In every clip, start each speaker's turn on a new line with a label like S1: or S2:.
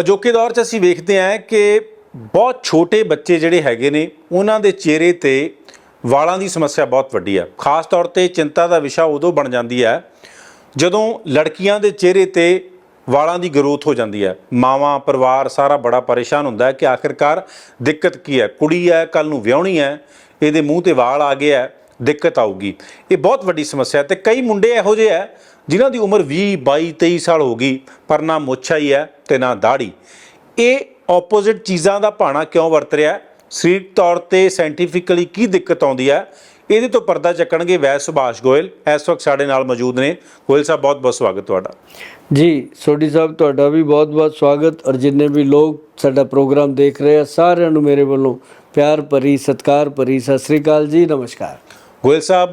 S1: ਅਜੋਕੇ ਦੌਰ 'ਚ ਅਸੀਂ ਵੇਖਦੇ ਹਾਂ ਕਿ ਬਹੁਤ ਛੋਟੇ ਬੱਚੇ ਜਿਹੜੇ ਹੈਗੇ ਨੇ, ਉਹਨਾਂ ਦੇ ਚਿਹਰੇ ਤੇ ਵਾਲਾਂ ਦੀ ਸਮੱਸਿਆ ਬਹੁਤ ਵੱਡੀ ਹੈ ਖਾਸ ਤੌਰ ਤੇ ਚਿੰਤਾ ਦਾ ਵਿਸ਼ਾ ਉਦੋਂ ਬਣ ਜਾਂਦੀ ਹੈ ਜਦੋਂ ਲੜਕੀਆਂ ਦੇ ਚਿਹਰੇ ਤੇ ਵਾਲਾਂ ਦੀ ਗਰੋਥ ਹੋ ਜਾਂਦੀ ਹੈ। ਮਾਵਾਂ, ਪਰਿਵਾਰ ਸਾਰਾ ਬੜਾ ਪਰੇਸ਼ਾਨ ਹੁੰਦਾ ਹੈ ਕਿ ਆਖਿਰਕਾਰ ਦਿੱਕਤ ਕੀ ਹੈ? ਕੁੜੀ ਹੈ ਕੱਲ ਨੂੰ ਵਿਆਹਣੀ ਹੈ, ਇਹਦੇ ਮੂੰਹ ਤੇ ਵਾਲ ਆ ਗਏ ਹੈ, ਦਿੱਕਤ ਆਊਗੀ। ਇਹ ਬਹੁਤ ਵੱਡੀ ਸਮੱਸਿਆ ਹੈ ਤੇ ਕਈ ਮੁੰਡੇ ਇਹੋ ਜਿਹੇ ਹੈ ਜਿਨ੍ਹਾਂ ਦੀ ਉਮਰ 20 22 23 ਸਾਲ ਹੋ ਗਈ ਪਰ ਨਾ ਮੁੱਛਾ ਹੀ ਹੈ ਤੇ ਨਾ ਦਾੜੀ ਇਹ ਆਪੋਜ਼ਿਟ ਚੀਜ਼ਾਂ ਦਾ ਭਾਣਾ ਕਿਉਂ ਵਰਤ ਰਿਹਾ ਹੈ? ਸਰੀਰਕ ਤੌਰ ਤੇ ਸਾਇੰਟੀਫਿਕਲੀ ਕੀ ਦਿੱਕਤ ਆਉਂਦੀ ਹੈ? ਇਹਦੇ ਤੋਂ ਪਰਦਾ ਚੱਕਣਗੇ ਵੈਦ ਸੁਭਾਸ਼ ਗੋਇਲ। ਇਸ ਵਕਤ ਸਾਡੇ ਨਾਲ ਮੌਜੂਦ ਨੇ। ਗੋਇਲ ਸਾਹਿਬ ਬਹੁਤ ਬਹੁਤ ਸਵਾਗਤ ਤੁਹਾਡਾ।
S2: ਜੀ ਸੋਢੀ ਸਾਹਿਬ ਤੁਹਾਡਾ ਵੀ ਬਹੁਤ-ਬਹੁਤ ਸਵਾਗਤ। ਔਰ ਜਿੰਨੇ ਵੀ ਲੋਕ ਸਾਡਾ ਪ੍ਰੋਗਰਾਮ ਦੇਖ ਰਹੇ ਆ ਸਾਰਿਆਂ ਨੂੰ ਮੇਰੇ ਵੱਲੋਂ ਪਿਆਰ ਭਰੀ ਸਤਿਕਾਰ ਭਰੀ ਸਤਿ ਸ੍ਰੀ ਅਕਾਲ ਜੀ। ਨਮਸਕਾਰ।
S1: ਗੋਇਲ ਸਾਹਿਬ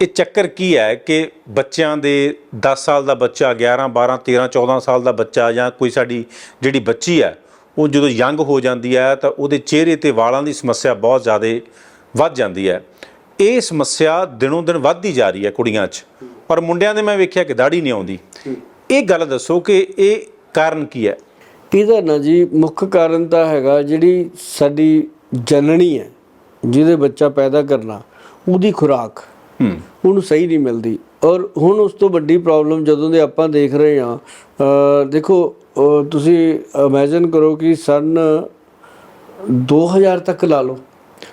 S1: ਇਹ ਚੱਕਰ ਕੀ ਹੈ ਕਿ ਬੱਚਿਆਂ ਦੇ 10 ਸਾਲ ਦਾ ਬੱਚਾ 11 12 13 14 ਸਾਲ ਦਾ ਬੱਚਾ ਜਾਂ ਕੋਈ ਸਾਡੀ ਜਿਹੜੀ ਬੱਚੀ ਹੈ, ਉਹ ਜਦੋਂ ਯੰਗ ਹੋ ਜਾਂਦੀ ਹੈ ਤਾਂ ਉਹਦੇ ਚਿਹਰੇ ਤੇ ਵਾਲਾਂ ਦੀ ਸਮੱਸਿਆ ਬਹੁਤ ਜ਼ਿਆਦਾ ਵੱਧ ਜਾਂਦੀ ਹੈ। ਇਹ ਸਮੱਸਿਆ ਦਿਨੋਂ ਦਿਨ ਵੱਧਦੀ ਜਾ ਰਹੀ ਹੈ ਕੁੜੀਆਂ 'ਚ। ਪਰ ਮੁੰਡਿਆਂ ਦੇ ਮੈਂ ਵੇਖਿਆ ਕਿ ਦਾੜੀ ਨਹੀਂ ਆਉਂਦੀ। ਇਹ ਗੱਲ ਦੱਸੋ ਕਿ ਇਹ ਕਾਰਨ ਕੀ ਹੈ?
S2: ਇਹਦਾ ਨਾ ਜੀ ਮੁੱਖ ਕਾਰਨ ਤਾਂ ਹੈਗਾ ਜਿਹੜੀ ਸਾਡੀ ਜਨਨੀ ਹੈ, ਜਿਹਦੇ ਬੱਚਾ ਪੈਦਾ ਕਰਨਾ, ਉਹਦੀ ਖੁਰਾਕ।
S1: ਹੂੰ।
S2: ਉਹਨੂੰ ਸਹੀ ਨਹੀਂ ਮਿਲਦੀ। ਔਰ ਹੁਣ ਉਸ ਤੋਂ ਵੱਡੀ ਪ੍ਰੋਬਲਮ ਜਦੋਂ ਦੇ ਆਪਾਂ ਦੇਖ ਰਹੇ ਹਾਂ ਦੇਖੋ ਤੁਸੀਂ ਇਮੇਜਿਨ ਕਰੋ ਕਿ ਸਨ 2000 ਤੱਕ ਲਾ ਲਓ।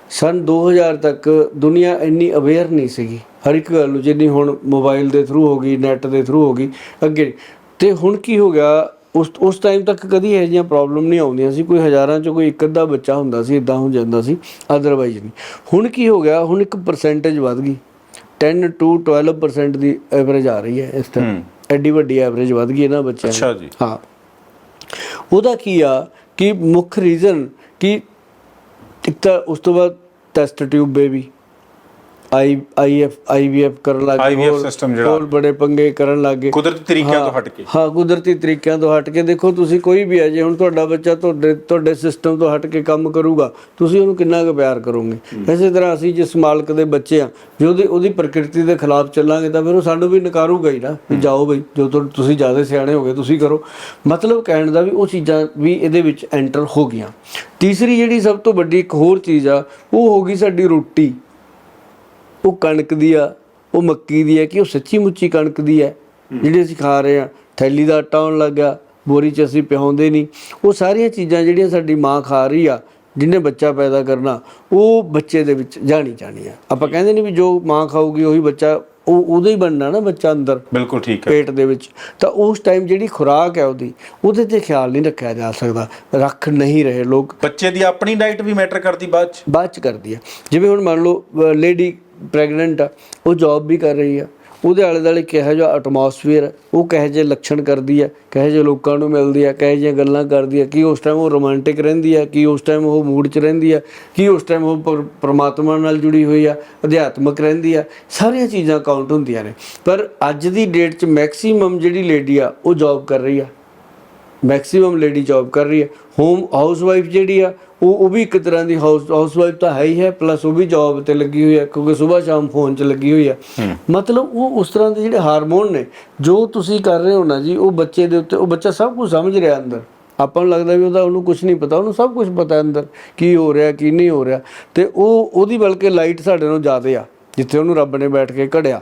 S2: ਸਨ 2000 ਤੱਕ ਦੁਨੀਆ ਇੰਨੀ ਅਵੇਅਰ ਨਹੀਂ ਸੀਗੀ। ਹਰ ਇੱਕ ਗੱਲ ਨੂੰ ਜਿੰਨੀ ਹੁਣ ਮੋਬਾਈਲ ਦੇ ਥਰੂ ਹੋ ਗਈ ਨੈਟ ਦੇ ਥਰੂ ਹੋ ਗਈ, ਅੱਗੇ। ਤੇ ਹੁਣ ਕੀ ਹੋ ਗਿਆ? ਉਸ ਉਸ ਟਾਈਮ ਤੱਕ ਕਦੀ ਇਹ ਜਿਹੀਆਂ ਪ੍ਰੋਬਲਮ ਨਹੀਂ ਆਉਂਦੀਆਂ ਸੀ। ਕੋਈ ਹਜ਼ਾਰਾਂ ਚੋਂ ਕੋਈ ਇੱਕ ਅੱਧਾ ਬੱਚਾ ਹੁੰਦਾ ਸੀ ਇਦਾਂ ਹੋ ਜਾਂਦਾ ਸੀ। ਅਦਰਵਾਈਜ਼ ਨਹੀਂ। ਹੁਣ ਕੀ ਹੋ ਗਿਆ? ਹੁਣ ਇੱਕ ਪਰਸੈਂਟੇਜ ਵੱਧ ਗਈ। 10 ਟੂ 12% ਦੀ ਐਵਰੇਜ ਆ ਰਹੀ ਹੈ ਇਸ ਤਰ੍ਹਾਂ
S1: ਹੂੰ।
S2: ਐਡੀ ਵੱਡੀ ਐਵਰੇਜ ਵੱਧ ਗਈ ਇਹਨਾਂ ਬੱਚਿਆਂ ਦੀ।
S1: ਅੱਛਾ ਜੀ।
S2: ਹਾਂ। ਉਹਦਾ ਕੀ ਆ ਕਿ ਮੁੱਖ ਰੀਜ਼ਨ ਕਿ ਇੱਕ ਤਾਂ ਉਸ ਤੋਂ ਬਾਅਦ test tube baby I IF IVF ਕਰਨ ਲੱਗ
S1: IVF
S2: ਹੋਰ-
S1: system ਜਿਹੜਾ
S2: ਹੋਰ ਬੜੇ ਪੰਗੇ ਕਰਨ ਲੱਗ ਗਏ।
S1: ਕੁਦਰਤੀ ਤਰੀਕਿਆਂ ਤੋਂ ਹਟ ਕੇ।
S2: ਹਾਂ ਕੁਦਰਤੀ ਤਰੀਕਿਆਂ ਤੋਂ ਹਟ ਕੇ। ਦੇਖੋ ਤੁਸੀਂ ਕੋਈ ਵੀ ਹੈ ਜੇ ਹੁਣ ਤੁਹਾਡਾ ਬੱਚਾ ਤੁਹਾਡੇ ਤੁਹਾਡੇ ਸਿਸਟਮ ਤੋਂ ਹਟ ਕੇ ਕੰਮ ਕਰੂਗਾ ਤੁਸੀਂ ਉਹਨੂੰ ਕਿੰਨਾ ਕੁ ਪਿਆਰ ਕਰੋਗੇ? ਇਸੇ ਤਰ੍ਹਾਂ ਅਸੀਂ ਜਿਸ ਮਾਲਕ ਦੇ ਬੱਚੇ ਆ ਜੇ ਉਹਦੀ ਉਹਦੀ ਪ੍ਰਕਿਰਤੀ ਦੇ ਖਿਲਾਫ ਚੱਲਾਂਗੇ ਤਾਂ ਫਿਰ ਉਹ ਸਾਨੂੰ ਵੀ ਨਕਾਰੂਗਾ ਹੀ ਨਾ ਵੀ ਜਾਓ ਬਈ ਜੋ ਤੁਸੀਂ ਜ਼ਿਆਦਾ ਸਿਆਣੇ ਹੋਗੇ ਤੁਸੀਂ ਕਰੋ। ਮਤਲਬ ਕਹਿਣ ਦਾ ਵੀ ਉਹ ਚੀਜ਼ਾਂ ਵੀ ਇਹਦੇ ਵਿੱਚ ਐਂਟਰ ਹੋ ਗਈਆਂ। ਤੀਸਰੀ ਜਿਹੜੀ ਸਭ ਤੋਂ ਵੱਡੀ ਇੱਕ ਹੋਰ ਚੀਜ਼ ਆ ਉਹ ਹੋ ਗਈ ਸਾਡੀ ਰੋਟੀ। ਉਹ ਕਣਕ ਦੀ ਆ ਉਹ ਮੱਕੀ ਦੀ ਆ ਕਿ ਉਹ ਸੱਚੀ ਮੁੱਚੀ ਕਣਕ ਦੀ ਹੈ ਜਿਹੜੀ ਅਸੀਂ ਖਾ ਰਹੇ ਆ ਥੈਲੀ ਦਾ ਆਟਾ ਆਉਣ ਲੱਗਾ ਬੋਰੀ ਚ ਅਸੀਂ ਪਿਹਾਉਂਦੇ ਨਹੀਂ। ਉਹ ਸਾਰੀਆਂ ਚੀਜ਼ਾਂ ਜਿਹੜੀਆਂ ਸਾਡੀ ਮਾਂ ਖਾ ਰਹੀ ਆ ਜਿਹਨੇ ਬੱਚਾ ਪੈਦਾ ਕਰਨਾ ਉਹ ਬੱਚੇ ਦੇ ਵਿੱਚ ਜਾਣੀ ਜਾਣੀ ਆ। ਆਪਾਂ ਕਹਿੰਦੇ ਨਹੀਂ ਵੀ ਜੋ ਮਾਂ ਖਾਊਗੀ ਉਹੀ ਬੱਚਾ ਉਹ ਉਹਦਾ ਹੀ ਬਣਨਾ ਨਾ ਬੱਚਾ ਅੰਦਰ
S1: ਬਿਲਕੁਲ ਠੀਕ ਹੈ।
S2: ਪੇਟ ਦੇ ਵਿੱਚ। ਤਾਂ ਉਸ ਟਾਈਮ ਜਿਹੜੀ ਖੁਰਾਕ ਹੈ ਉਹਦੀ ਉਹਦੇ ਤੇ ਖਿਆਲ ਨਹੀਂ ਰੱਖਿਆ ਜਾ ਸਕਦਾ। ਰੱਖ ਨਹੀਂ ਰਹੇ ਲੋਕ।
S1: ਬੱਚੇ ਦੀ ਆਪਣੀ ਡਾਈਟ ਵੀ ਮੈਟਰ ਕਰਦੀ ਬਾਅਦ ਚ?
S2: ਬਾਅਦ ਚ ਕਰਦੀ ਆ ਜਿਵੇਂ ਹੁਣ ਮੰਨ ਲਓ ਲੇਡੀ ਪ੍ਰੈਗਨੈਂਟ ਆ, ਉਹ ਜੌਬ ਵੀ ਕਰ ਰਹੀ ਆ। ਉਹਦੇ ਆਲੇ ਦੁਆਲੇ ਕਿਹੋ ਜਿਹਾ ਐਟਮੋਸਫੀਅਰ ਉਹ ਕਿਹੋ ਜਿਹੇ ਲੱਛਣ ਕਰਦੀ ਆ, ਕਿਹੋ ਜਿਹੇ ਲੋਕਾਂ ਨੂੰ ਮਿਲਦੀ ਆ, ਕਿਹੋ ਜਿਹੀਆਂ ਗੱਲਾਂ ਕਰਦੀ ਹੈ ਕੀ ਉਸ ਟਾਈਮ ਉਹ ਰੋਮਾਂਟਿਕ ਰਹਿੰਦੀ ਆ, ਕੀ ਉਸ ਟਾਈਮ ਉਹ ਮੂਡ 'ਚ ਰਹਿੰਦੀ ਆ, ਕੀ ਉਸ ਟਾਈਮ ਉਹ ਪਰ- ਪ੍ਰਮਾਤਮਾ ਨਾਲ ਜੁੜੀ ਹੋਈ ਆ, ਅਧਿਆਤਮਕ ਰਹਿੰਦੀ ਆ, ਸਾਰੀਆਂ ਚੀਜ਼ਾਂ ਕਾਊਂਟ ਹੁੰਦੀਆਂ ਨੇ। ਪਰ ਅੱਜ ਦੀ ਡੇਟ 'ਚ ਮੈਕਸਿਮਮ ਜਿਹੜੀ ਲੇਡੀ ਆ, ਉਹ ਜੌਬ ਕਰ ਰਹੀ ਆ। ਮੈਕਸਿਮਮ ਲੇਡੀ ਜੌਬ ਕਰ ਰਹੀ ਹੈ। ਹੋਮ ਹਾਊਸਵਾਈਫ ਜਿਹੜੀ ਆ ਉਹ ਉਹ ਵੀ ਇੱਕ ਤਰ੍ਹਾਂ ਦੀ ਹਾਊਸ ਹਾਊਸਵਾਈਫ ਤਾਂ ਹੈ ਹੀ ਹੈ ਪਲੱਸ ਉਹ ਵੀ ਜੌਬ ਤੇ ਲੱਗੀ ਹੋਈ ਹੈ ਕਿਉਂਕਿ ਸਵੇਰ ਸ਼ਾਮ ਫੋਨ 'ਚ ਲੱਗੀ ਹੋਈ ਹੈ। ਮਤਲਬ ਉਹ ਉਸ ਤਰ੍ਹਾਂ ਦੇ ਜਿਹੜੇ ਹਾਰਮੋਨ ਨੇ ਜੋ ਤੁਸੀਂ ਕਰ ਰਹੇ ਹੋ ਨਾ ਜੀ ਉਹ ਬੱਚੇ ਦੇ ਉੱਤੇ ਉਹ ਬੱਚਾ ਸਭ ਕੁਝ ਸਮਝ ਰਿਹਾ ਅੰਦਰ। ਆਪਾਂ ਨੂੰ ਲੱਗਦਾ ਵੀ ਉਹਦਾ ਉਹਨੂੰ ਕੁਝ ਨਹੀਂ ਪਤਾ ਉਹਨੂੰ ਸਭ ਕੁਝ ਪਤਾ ਅੰਦਰ ਕੀ ਹੋ ਰਿਹਾ ਕੀ ਨਹੀਂ ਹੋ ਰਿਹਾ। ਤੇ ਉਹ ਉਹਦੀ ਬਲਕਿ ਲਾਈਟ ਸਾਡੇ ਨਾਲੋਂ ਜ਼ਿਆਦੇ ਆ ਜਿੱਥੇ ਉਹਨੂੰ ਰੱਬ ਨੇ ਬੈਠ ਕੇ ਘੜਿਆ।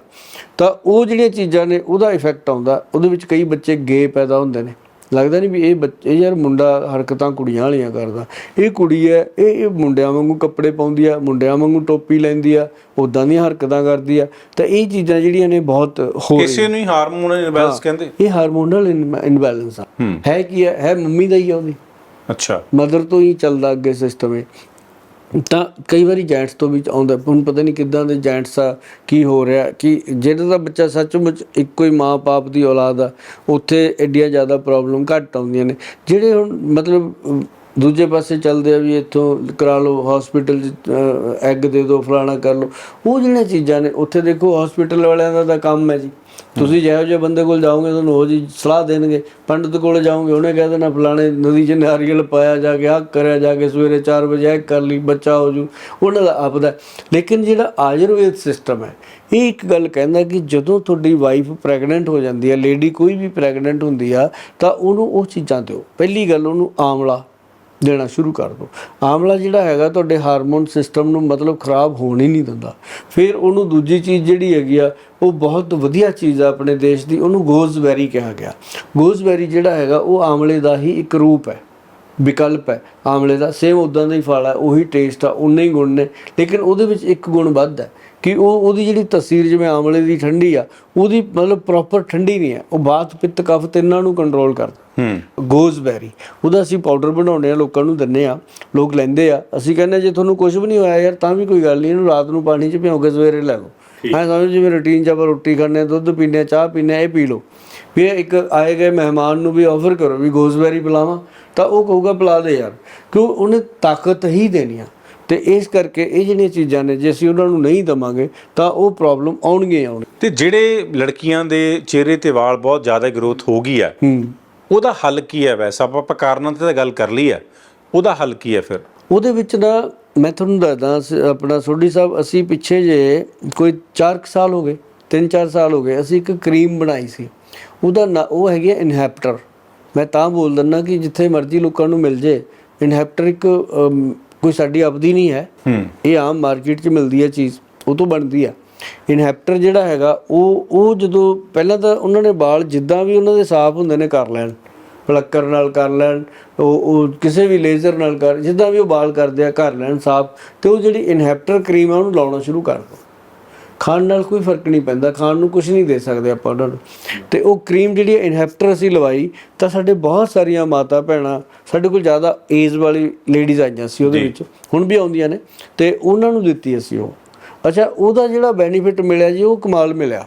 S2: ਤਾਂ ਉਹ ਜਿਹੜੀਆਂ ਚੀਜ਼ਾਂ ਨੇ ਉਹਦਾ ਇਫੈਕਟ ਆਉਂਦਾ ਉਹਦੇ ਵਿੱਚ ਕਈ ਬੱਚੇ ਗੇ ਪੈਦਾ ਹੁੰਦੇ ਨੇ। ਲੱਗਦਾ ਨਹੀਂ ਵੀ ਇਹ ਬੱਚੇ ਯਾਰ ਮੁੰਡਾ ਹਰਕਤਾਂ ਕੁੜੀਆਂ ਵਾਲੀਆਂ ਕਰਦਾ। ਇਹ ਕੁੜੀ ਹੈ ਇਹ ਇਹ ਮੁੰਡਿਆਂ ਵਾਂਗੂ ਕੱਪੜੇ ਪਾਉਂਦੀ ਆ ਮੁੰਡਿਆਂ ਵਾਂਗੂ ਟੋਪੀ ਲੈਂਦੀ ਆ ਉਦਾਂ ਦੀਆਂ ਹਰਕਤਾਂ ਕਰਦੀ ਆ। ਤਾਂ ਇਹ ਚੀਜ਼ਾਂ ਜਿਹੜੀਆਂ ਨੇ ਬਹੁਤ ਹੋ
S1: ਇਸੇ ਨੂੰ ਹੀ ਹਾਰਮੋਨ ਇਨਵੈਲਸ ਕਹਿੰਦੇ।
S2: ਇਹ ਹਾਰਮੋਨਲ ਇਨਬੈਲੈਂਸ ਆ।
S1: ਹੂੰ।
S2: ਹੈ ਕੀ ਹੈ ਹੈ ਮੰਮੀ ਦਾ ਹੀ ਆ ਉਹਦੀ।
S1: ਅੱਛਾ।
S2: ਮਦਰ ਤੋਂ ਹੀ ਚੱਲਦਾ ਅੱਗੇ ਸਿਸਟਮ ਇਹ। ਤਾਂ ਕਈ ਵਾਰੀ ਜੈਂਟਸ ਤੋਂ ਵੀ ਆਉਂਦਾ, ਹੁਣ ਪਤਾ ਨਹੀਂ ਕਿੱਦਾਂ ਦੇ ਜੈਂਟਸ ਆ, ਕੀ ਹੋ ਰਿਹਾ, ਕਿ ਜਿਹੜਾ ਦਾ ਬੱਚਾ ਸੱਚਮੁੱਚ ਇੱਕੋ ਹੀ ਮਾਂ-ਬਾਪ ਦੀ ਔਲਾਦ ਆ, ਉੱਥੇ ਐਡੀਆਂ ਜ਼ਿਆਦਾ ਪ੍ਰੋਬਲਮ ਘੱਟ ਆਉਂਦੀਆਂ ਨੇ। ਜਿਹੜੇ ਹੁਣ ਮਤਲਬ ਦੂਜੇ ਪਾਸੇ ਚੱਲਦੇ ਆ ਵੀ ਇੱਥੋਂ ਕਰਾ ਲਓ ਹਸਪੀਟਲ ਚ ਐਗ ਦੇ ਦਿਓ ਫਲਾਣਾ ਕਰ ਲਓ। ਉਹ ਜਿਹੜੀਆਂ ਚੀਜ਼ਾਂ ਨੇ, ਉੱਥੇ ਦੇਖੋ ਹਸਪੀਟਲ ਵਾਲਿਆਂ ਦਾ ਤਾਂ ਕੰਮ ਹੈ ਜੀ। ਤੁਸੀਂ ਜਿਹੋ ਜਿਹੇ ਬੰਦੇ ਕੋਲ ਜਾਓਗੇ, ਤੁਹਾਨੂੰ ਉਹ ਜੀ ਸਲਾਹ ਦੇਣਗੇ। ਪੰਡਤ ਕੋਲ ਜਾਓਗੇ, ਉਹਨੇ ਕਹਿ ਦੇਣਾ, ਫਲਾਣੇ ਨਦੀ 'ਚ ਨਾਰੀਅਲ ਪਾਇਆ ਜਾ ਕੇ ਆਹ ਕਰਿਆ ਜਾ ਕੇ, ਸਵੇਰੇ 4 ਵਜੇ ਇਹ ਕਰ ਲਈ, ਬੱਚਾ ਹੋ ਜੂ। ਉਹਨਾਂ ਦਾ ਆਪਦਾ ਲੇਕਿਨ ਜਿਹੜਾ ਆਯੁਰਵੇਦ ਸਿਸਟਮ ਹੈ, ਇਹ ਇੱਕ ਗੱਲ ਕਹਿੰਦਾ ਕਿ ਜਦੋਂ ਤੁਹਾਡੀ ਵਾਈਫ ਪ੍ਰੈਗਨੈਂਟ ਹੋ ਜਾਂਦੀ ਹੈ ਲੇਡੀ ਕੋਈ ਵੀ ਪ੍ਰੈਗਨੈਂਟ ਹੁੰਦੀ ਆ, ਤਾਂ ਉਹਨੂੰ ਉਹ ਚੀਜ਼ਾਂ ਦਿਓ। ਪਹਿਲੀ ਗੱਲ ਉਹਨੂੰ ਆਮਲਾ ਦੇਣਾ ਸ਼ੁਰੂ ਕਰ ਦਿਓ ਆਮਲਾ ਜਿਹੜਾ ਹੈਗਾ ਤੁਹਾਡੇ ਹਾਰਮੋਨ ਸਿਸਟਮ ਨੂੰ ਮਤਲਬ ਖਰਾਬ ਹੋਣ ਹੀ ਨਹੀਂ ਦਿੰਦਾ। ਫਿਰ ਉਹਨੂੰ ਦੂਜੀ ਚੀਜ਼ ਜਿਹੜੀ ਹੈਗੀ ਆ, ਉਹ ਬਹੁਤ ਵਧੀਆ ਚੀਜ਼ ਆ ਆਪਣੇ ਦੇਸ਼ ਦੀ, ਉਹਨੂੰ ਗੋਜ਼ਬੈਰੀ ਕਿਹਾ ਗਿਆ। ਗੋਜ਼ਬੈਰੀ ਜਿਹੜਾ ਹੈਗਾ, ਉਹ ਆਮਲੇ ਦਾ ਹੀ ਇੱਕ ਰੂਪ ਹੈ। ਵਿਕਲਪ ਹੈ। ਆਮਲੇ ਦਾ ਸੇਮ ਉਦਾਂ ਦਾ ਹੀ ਫਲ ਹੈ ਉਹੀ ਟੇਸਟ ਆ ਉਨੇ ਹੀ ਗੁਣ ਨੇ। ਲੇਕਿਨ ਉਹਦੇ ਵਿੱਚ ਇੱਕ ਗੁਣ ਵੱਧ ਹੈ ਕਿ ਉਹ ਉਹਦੀ ਜਿਹੜੀ ਤਸਵੀਰ ਜਿਵੇਂ ਆਮਲੇ ਦੀ ਠੰਡੀ ਆ ਉਹਦੀ ਮਤਲਬ ਪ੍ਰੋਪਰ ਠੰਡੀ ਨਹੀਂ ਹੈ। ਉਹ ਬਾਤ ਪਿੱਤ ਕਫ ਤਿੰਨਾਂ ਨੂੰ ਕੰਟਰੋਲ ਕਰਦਾ।
S1: ਹੂੰ।
S2: ਗੋਜ਼ਬੈਰੀ ਉਹਦਾ ਅਸੀਂ ਪਾਊਡਰ ਬਣਾਉਂਦੇ ਆ ਲੋਕਾਂ ਨੂੰ ਦਿੰਨੇ ਆ ਲੋਕ ਲੈਂਦੇ ਆ। ਅਸੀਂ ਕਹਿੰਦੇ ਜੇ ਤੁਹਾਨੂੰ ਕੁਝ ਵੀ ਨਹੀਂ ਹੋਇਆ ਯਾਰ ਤਾਂ ਵੀ ਕੋਈ ਗੱਲ ਨਹੀਂ ਇਹਨੂੰ ਰਾਤ ਨੂੰ ਪਾਣੀ 'ਚ ਭਿਓ ਕੇ ਸਵੇਰੇ ਲੈ ਲਓ। ਹਾਂ ਸਮਝ ਜਿਵੇਂ ਰੁਟੀਨ 'ਚ ਆਪਾਂ ਰੋਟੀ ਹਾਂ ਦੁੱਧ ਹਾਂ ਚਾਹ ਹਾਂ ਇਹ ਪੀ ਲਓ। ਵੀ ਇੱਕ ਆਏ ਗਏ ਮਹਿਮਾਨ ਨੂੰ ਵੀ ਆਫਰ ਕਰੋ ਵੀ ਗੋਜ਼ਬੈਰੀ ਪਿਲਾਵਾਂ ਤਾਂ ਉਹ ਕਹੂਗਾ ਪਿਲਾ ਦੇ ਯਾਰ। ਕਿਉਂ? ਉਹਨੇ ਤਾਕਤ ਹੀ ਦੇਣੀ ਆ। ਤੇ ਇਸ ਕਰਕੇ ਇਹ ਜਿਹੜੀਆਂ ਚੀਜ਼ਾਂ ਨੇ ਜੇ ਅਸੀਂ ਉਹਨਾਂ ਨੂੰ ਨਹੀਂ ਦਵਾਂਗੇ ਤਾਂ ਉਹ ਪ੍ਰੋਬਲਮ ਆਉਣਗੇ ਆਉਣਗੇ
S1: ਤੇ ਜਿਹੜੇ ਲੜਕੀਆਂ ਦੇ ਚਿਹਰੇ ਤੇ ਵਾਲ ਬਹੁਤ ਜ਼ਿਆਦਾ ਗਰੋਥ ਹੋ ਗਈ ਹੈ
S2: ਹੂੰ।
S1: ਉਹਦਾ ਹੱਲ ਕੀ ਹੈ ਵੈਸੇ? ਆਪਾਂ ਕਾਰਨਾਂ ਤੇ ਤਾਂ ਗੱਲ ਕਰ ਲਈ ਹੈ ਉਹਦਾ ਹੱਲ ਕੀ ਹੈ ਫਿਰ?
S2: ਉਹਦੇ ਵਿੱਚ ਨਾ ਮੈਂ ਤੁਹਾਨੂੰ ਦੱਸਦਾ ਆਪਣਾ ਸੋਢੀ ਸਾਹਿਬ ਅਸੀਂ ਪਿੱਛੇ ਜੇ ਕੋਈ 4 ਸਾਲ ਹੋ ਗਏ 3-4 ਸਾਲ ਹੋ ਗਏ ਅਸੀਂ ਇੱਕ ਕਰੀਮ ਬਣਾਈ ਸੀ। ਉਹਦਾ ਨਾਂ- ਉਹ ਹੈਗੀ ਇਨਹੈਪਟਰ। ਮੈਂ ਤਾਂ ਬੋਲ ਦਿੰਦਾ ਕਿ ਜਿੱਥੇ ਮਰਜ਼ੀ ਲੋਕਾਂ ਨੂੰ ਮਿਲ ਜੇ ਇਨਹੈਪਟਰ ਇੱਕ ਕੋਈ ਸਾਡੀ ਆਪਦੀ ਨਹੀਂ ਹੈ।
S1: ਹੂੰ।
S2: ਇਹ ਆਮ ਮਾਰਕੀਟ 'ਚ ਮਿਲਦੀ ਹੈ ਚੀਜ਼ ਉਹ ਤੋਂ ਬਣਦੀ ਆ ਇਨਹੈਪਟਰ ਜਿਹੜਾ ਹੈਗਾ ਉਹ ਉਹ ਜਦੋਂ ਪਹਿਲਾਂ ਤਾਂ ਉਹਨਾਂ ਨੇ ਵਾਲ ਜਿੱਦਾਂ ਵੀ ਉਹਨਾਂ ਦੇ ਸਾਫ਼ ਹੁੰਦੇ ਨੇ ਕਰ ਲੈਣ। ਪਲੱਕਰ ਨਾਲ ਕਰ ਲੈਣ ਉਹ ਉਹ ਕਿਸੇ ਵੀ ਲੇਜ਼ਰ ਨਾਲ ਕਰ ਜਿੱਦਾਂ ਵੀ ਉਹ ਵਾਲ ਕਰਦੇ ਆ ਕਰ ਲੈਣ ਸਾਫ਼ ਤੇ ਉਹ ਜਿਹੜੀ ਇਨਹੈਪਟਰ ਕਰੀਮ ਆ ਉਹਨੂੰ ਲਾਉਣਾ ਸ਼ੁਰੂ ਕਰ ਦਿਓ ਖਾਣ ਨਾਲ ਕੋਈ ਫ਼ਰਕ ਨਹੀਂ ਪੈਂਦਾ ਖਾਣ ਨੂੰ ਕੁਝ ਨਹੀਂ ਦੇ ਸਕਦੇ ਆਪਾਂ ਉਹਨਾਂ ਨੂੰ। ਤੇ ਉਹ ਕਰੀਮ ਜਿਹੜੀ ਇਨਹੈਪਟਰ ਅਸੀਂ ਲਵਾਈ ਤਾਂ ਸਾਡੇ ਬਹੁਤ ਸਾਰੀਆਂ ਮਾਤਾ ਭੈਣਾਂ ਸਾਡੇ ਕੋਲ ਜ਼ਿਆਦਾ ਏਜ ਵਾਲੀ ਲੇਡੀਜ਼ ਆਈਆਂ ਸੀ ਉਹਦੇ ਵਿੱਚ ਹੁਣ ਵੀ ਆਉਂਦੀਆਂ ਨੇ ਤੇ ਉਹਨਾਂ ਨੂੰ ਦਿੱਤੀ ਅਸੀਂ ਉਹ। ਅੱਛਾ ਉਹਦਾ ਜਿਹੜਾ ਬੈਨੀਫਿਟ ਮਿਲਿਆ ਜੀ ਉਹ ਕਮਾਲ ਮਿਲਿਆ।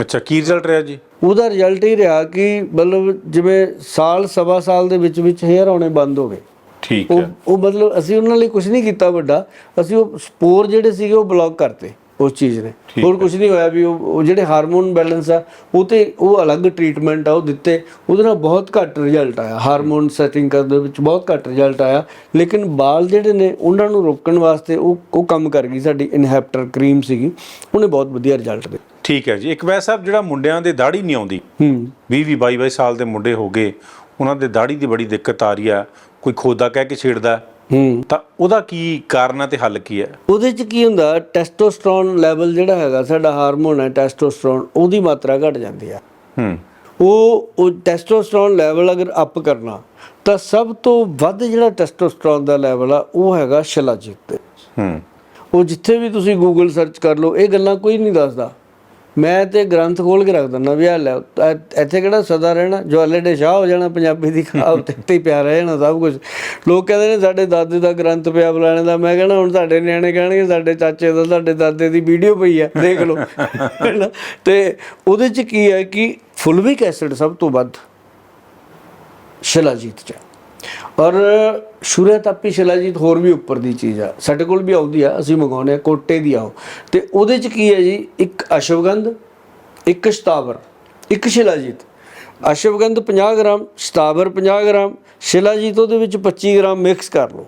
S1: ਅੱਛਾ ਕੀ ਰਿਜ਼ਲਟ ਰਿਹਾ ਜੀ?
S2: ਉਹਦਾ ਰਿਜ਼ਲਟ ਇਹ ਰਿਹਾ ਕਿ ਮਤਲਬ ਜਿਵੇਂ ਸਾਲ ਸਵਾ ਸਾਲ ਦੇ ਵਿੱਚ ਵਿੱਚ ਹੇਅਰ ਆਉਣੇ ਬੰਦ ਹੋ ਗਏ।
S1: ਠੀਕ ਹੈ।
S2: ਉਹ ਮਤਲਬ ਅਸੀਂ ਉਹਨਾਂ ਲਈ ਕੁਝ ਨਹੀਂ ਕੀਤਾ ਵੱਡਾ ਅਸੀਂ ਉਹ ਸਪੋਰ ਜਿਹੜੇ ਸੀਗੇ ਉਹ ਬਲੌਕ ਕਰਤੇ ਉਸ ਚੀਜ਼ ਨੇ। ਹੋਰ ਕੁਝ ਨਹੀਂ ਹੋਇਆ ਵੀ ਉਹ ਉਹ ਜਿਹੜੇ ਹਾਰਮੋਨ ਬੈਲੈਂਸ ਆ ਉਹ ਤੇ ਉਹ ਅਲੱਗ ਟ੍ਰੀਟਮੈਂਟ ਆ ਉਹ ਦਿੱਤੇ। ਉਹਦੇ ਨਾਲ ਬਹੁਤ ਘੱਟ ਰਿਜ਼ਲਟ ਆਇਆ। ਹਾਰਮੋਨ ਸੈਟਿੰਗ ਕਰਨ ਦੇ ਵਿੱਚ ਬਹੁਤ ਘੱਟ ਰਿਜ਼ਲਟ ਆਇਆ। ਲੇਕਿਨ ਬਾਲ ਜਿਹੜੇ ਨੇ ਉਹਨਾਂ ਨੂੰ ਰੋਕਣ ਵਾਸਤੇ ਉਹ ਉਹ ਕੰਮ ਕਰ ਗਈ ਸਾਡੀ ਇਨਹੈਪਟਰ ਕਰੀਮ ਸੀਗੀ। ਉਹਨੇ ਬਹੁਤ ਵਧੀਆ ਰਿਜ਼ਲਟ ਦਿੱਤੇ।
S1: ਠੀਕ ਹੈ ਜੀ। ਇੱਕ ਵੈਸੇ ਸਾਹਿਬ ਜਿਹੜਾ ਮੁੰਡਿਆਂ ਦੇ ਦਾੜੀ ਨਹੀਂ ਆਉਂਦੀ।
S2: ਹੂੰ।
S1: 20 20 22 22 ਸਾਲ ਦੇ ਮੁੰਡੇ ਹੋ ਗਏ ਉਹਨਾਂ ਦੇ ਦਾੜੀ ਦੀ ਬੜੀ ਦਿੱਕਤ ਆ ਰਹੀ ਆ ਕੋਈ ਖੋਦਾ ਕਹਿ ਕੇ ਛੇੜਦਾ। ਹੈ।
S2: ਹੂੰ
S1: ਤਾਂ ਉਹਦਾ ਕੀ ਕਾਰਨ ਹੈ ਤੇ ਹੱਲ ਕੀ ਹੈ?
S2: ਉਹਦੇ ਚ ਕੀ ਹੁੰਦਾ ਟੈਸਟੋਸਟਰੋਨ ਲੈਵਲ ਜਿਹੜਾ ਹੈਗਾ ਸਾਡਾ ਹਾਰਮੋਨ ਹੈ ਟੈਸਟੋਸਟਰੋਨ ਉਹਦੀ ਮਾਤਰਾ ਘਟ ਜਾਂਦੀ ਆ
S1: ਹੂੰ।
S2: ਉਹ ਉਹ ਟੈਸਟੋਸਟਰੋਨ ਲੈਵਲ ਅਗਰ ਅਪ ਕਰਨਾ ਤਾਂ ਸਭ ਤੋਂ ਵੱਧ ਜਿਹੜਾ ਟੈਸਟੋਸਟਰੋਨ ਦਾ ਲੈਵਲ ਆ ਉਹ ਹੈਗਾ ਸ਼ਿਲਾਜੀਤ ਤੇ।
S1: ਹੂੰ।
S2: ਉਹ ਜਿੱਥੇ ਵੀ ਤੁਸੀਂ ਗੂਗਲ ਸਰਚ ਕਰ ਲਓ ਇਹ ਗੱਲਾਂ ਕੋਈ ਨਹੀਂ ਦੱਸਦਾ। ਮੈਂ ਤੇ ਗ੍ਰੰਥ ਖੋਲ ਕੇ ਰੱਖ ਦਿੰਦਾ ਵੀ ਆ ਲੈ ਇ- ਇੱਥੇ ਕਿਹੜਾ ਸਦਾ ਰਹਿਣਾ? ਜੋ ਅਲੇਡੇ ਸ਼ਾਹ ਹੋ ਜਾਣਾ, ਪੰਜਾਬੀ ਦੀ ਕਹਾਵਤ ਤੇ ਹੀ ਪਿਆ ਰਹਿ ਜਾਣਾ ਸਭ ਕੁਝ ਲੋਕ ਕਹਿੰਦੇ ਨੇ ਸਾਡੇ ਦਾਦੇ ਦਾ ਗ੍ਰੰਥ ਪਿਆ ਬੁਲਾਣੇ ਦਾ। ਮੈਂ ਕਹਿੰਦਾ ਹੁਣ ਸਾਡੇ ਨਿਆਣੇ ਕਹਿਣਗੇ, ਸਾਡੇ ਚਾਚੇ ਦਾ, ਸਾਡੇ ਦਾਦੇ ਦੀ ਵੀਡੀਓ ਪਈ ਹੈ ਦੇਖ ਲਓ। ਹੈਨਾ? ਤੇ ਉਹਦੇ ਚ ਕੀ ਹੈ ਕਿ ਫੁਲਵਿਕ ਐਸਿਡ ਸਭ ਤੋਂ ਵੱਧ ਸ਼ਿਲਾਜੀਤ ਚ ਔਰ ਸ਼ੂਰਿਆ ਤਾਪੀ ਸ਼ਿਲਾਜੀਤ ਹੋਰ ਵੀ ਉੱਪਰ ਦੀ ਚੀਜ਼ ਆ। ਸਾਡੇ ਕੋਲ ਵੀ ਆਉਂਦੀ ਆ, ਅਸੀਂ ਮੰਗਾਉਂਦੇ ਆ, ਕੋਟੇ ਦੀ ਆਓ। ਤੇ ਉਹਦੇ ਚ ਕੀ ਹੈ ਜੀ? ਇੱਕ ਅਸ਼ਵਗੰਧ, ਇੱਕ ਸ਼ਤਾਵਰ, ਇੱਕ ਸ਼ਿਲਾਜੀਤ ਅਸ਼ਵਗੰਧ 50 ਗ੍ਰਾਮ, ਸ਼ਤਾਵਰ 50 ਗ੍ਰਾਮ ਸ਼ਿਲਾਜੀਤ ਉਹਦੇ ਵਿੱਚ 25 ਗ੍ਰਾਮ ਮਿਕਸ ਕਰ ਲਓ।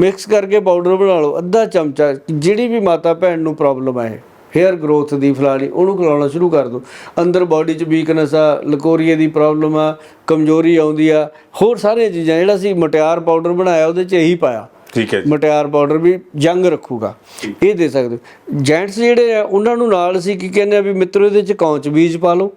S2: ਮਿਕਸ ਕਰਕੇ ਪਾਊਡਰ ਬਣਾ ਲਓ, ਅੱਧਾ ਚਮਚਾ, ਜਿਹੜੀ ਵੀ ਮਾਤਾ ਭੈਣ ਨੂੰ ਪ੍ਰੋਬਲਮ ਆਏ ਹੇਅਰ ਗਰੋਥ ਦੀ ਫਲਾਣੀ ਉਹਨੂੰ ਖਿਲਾਉਣਾ ਸ਼ੁਰੂ ਕਰ ਦਿਓ ਅੰਦਰ ਬਾਡੀ 'ਚ ਵੀਕਨੈਸ ਆ ਲਕੋਰੀਏ ਦੀ ਪ੍ਰੋਬਲਮ ਆ ਕਮਜ਼ੋਰੀ ਆਉਂਦੀ ਆ ਹੋਰ ਸਾਰੀਆਂ ਚੀਜ਼ਾਂ ਜਿਹੜਾ ਸੀ ਮਟਿਆਰ ਪਾਊਡਰ ਬਣਾਇਆ ਉਹਦੇ 'ਚ ਇਹੀ ਪਾਇਆ।
S1: ਠੀਕ ਹੈ
S2: ਮਟਿਆਰ ਪਾਊਡਰ ਵੀ ਜੰਗ ਰੱਖੂਗਾ। ਇਹ ਦੇ ਸਕਦੇ ਜੈਂਟਸ ਜਿਹੜੇ ਆ ਉਹਨਾਂ ਨੂੰ ਨਾਲ ਅਸੀਂ ਕੀ ਕਹਿੰਦੇ ਆ ਵੀ ਮਿੱਤਰੋ ਇਹਦੇ 'ਚ ਕੌਂਚ ਬੀਜ ਪਾ ਲਓ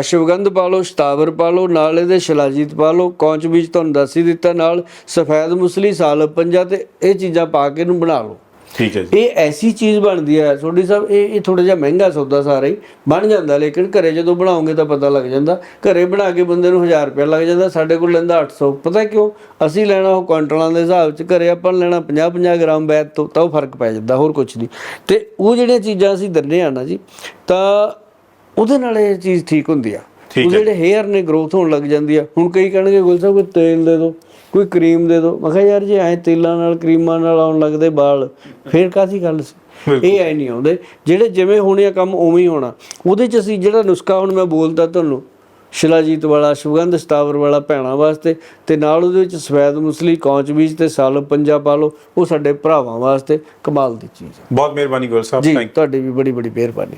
S2: ਅਸ਼ਵਗੰਧ ਪਾ ਲਓ ਸ਼ਤਾਵਰ ਪਾ ਲਓ ਨਾਲ ਇਹਦੇ ਸ਼ਿਲਾਜੀਤ ਪਾ ਲਓ। ਕੌਂਚ ਬੀਜ ਤੁਹਾਨੂੰ ਦੱਸ ਹੀ ਦਿੱਤਾ ਨਾਲ ਸਫੈਦ ਮੁਸਲੀ ਸਾਲਬ ਪੰਜਾ ਤੇ ਇਹ ਚੀਜ਼ਾਂ ਪਾ ਕੇ ਇਹਨੂੰ ਬਣਾ ਲਓ।
S1: ਠੀਕ ਹੈ ਜੀ।
S2: ਇਹ ਐਸੀ ਚੀਜ਼ ਬਣਦੀ ਹੈ ਸੋਢੀ ਸਾਹਿਬ ਇਹ ਇਹ ਥੋੜਾ ਜਿਹਾ ਮਹਿੰਗਾ ਸੌਦਾ ਸਾਰਾ ਹੀ। ਬਣ ਜਾਂਦਾ ਲੇਕਿਨ ਘਰੇ ਜਦੋਂ ਬਣਾਓਗੇ ਤਾਂ ਪਤਾ ਲੱਗ ਜਾਂਦਾ। ਘਰੇ ਬਣਾ ਕੇ ਬੰਦੇ ਨੂੰ 1000 ਰੁਪਏ ਲੱਗ ਜਾਂਦਾ ਸਾਡੇ ਕੋਲ ਲੈਂਦਾ 800 ਪਤਾ ਕਿਉਂ? ਅਸੀਂ ਲੈਣਾ ਉਹ ਕੁਆਂਟਲਾਂ ਦੇ ਹਿਸਾਬ 'ਚ ਘਰੇ ਆਪਾਂ ਲੈਣਾ 50 50 ਗ੍ਰਾਮ ਬੈਤ ਤੋਂ ਤਾਂ ਉਹ ਫ਼ਰਕ ਪੈ ਜਾਂਦਾ ਹੋਰ ਕੁਝ ਨਹੀਂ। ਤੇ ਉਹ ਜਿਹੜੀਆਂ ਚੀਜ਼ਾਂ ਅਸੀਂ ਦਿੰਦੇ ਆ ਨਾ ਜੀ ਤਾਂ ਉਹਦੇ ਨਾਲ ਇਹ ਚੀਜ਼ ਠੀਕ ਹੁੰਦੀ ਆ। ਜਿਹੜੇ ਹੇਅਰ ਨੇ ਗਰੋਥ ਹੋਣ ਲੱਗ ਜਾਂਦੀ ਆ। ਹੁਣ ਕਈ ਕਹਿਣਗੇ ਗੁਲ ਸਾਹਿਬ ਕੋਈ ਤੇਲ ਦੇ ਦਿਓ। ਕੋਈ ਕਰੀਮ ਦੇ ਦਿਓ ਮੈਂ ਕਿਹਾ ਯਾਰ ਜੇ ਐ ਤੇਲਾਂ ਨਾਲ ਕਰੀਮਾਂ ਨਾਲ ਆਉਣ ਲੱਗਦੇ ਵਾਲ ਫੇਰ ਕਾਹਦੀ ਗੱਲ ਸੀ? ਇਹ ਐ ਨਹੀਂ ਆਉਂਦੇ। ਜਿਹੜੇ ਜਿਵੇਂ ਹੋਣੇ ਆ ਕੰਮ ਉਵੇਂ ਹੀ ਹੋਣਾ। ਉਹਦੇ ਚ ਅਸੀਂ ਜਿਹੜਾ ਨੁਸਖਾ ਹੁਣ ਮੈਂ ਬੋਲਦਾ ਤੁਹਾਨੂੰ ਸ਼ਿਲਾਜੀਤ ਵਾਲਾ ਸੁਗੰਧ ਸਤਾਵਰ ਵਾਲਾ ਭੈਣਾਂ ਵਾਸਤੇ ਤੇ ਨਾਲ ਉਹਦੇ ਵਿੱਚ ਸਫੈਦ ਮੁਸਲੀ ਕੌਂਚ ਬੀਜ ਤੇ ਸਾਲਬ ਪੰਜਾ ਪਾ ਲਓ ਉਹ ਸਾਡੇ ਭਰਾਵਾਂ ਵਾਸਤੇ ਕਮਾਲ ਦੀ ਚੀਜ਼ ਹੈ
S1: ਬਹੁਤ ਮਿਹਰਬਾਨੀ ਗੋਲ ਸਾਹਿਬ
S2: ਜੀ
S1: ਥੈਂਕ
S2: ਤੁਹਾਡੀ ਵੀ ਬੜੀ ਬੜੀ ਮਿਹਰਬਾਨੀ।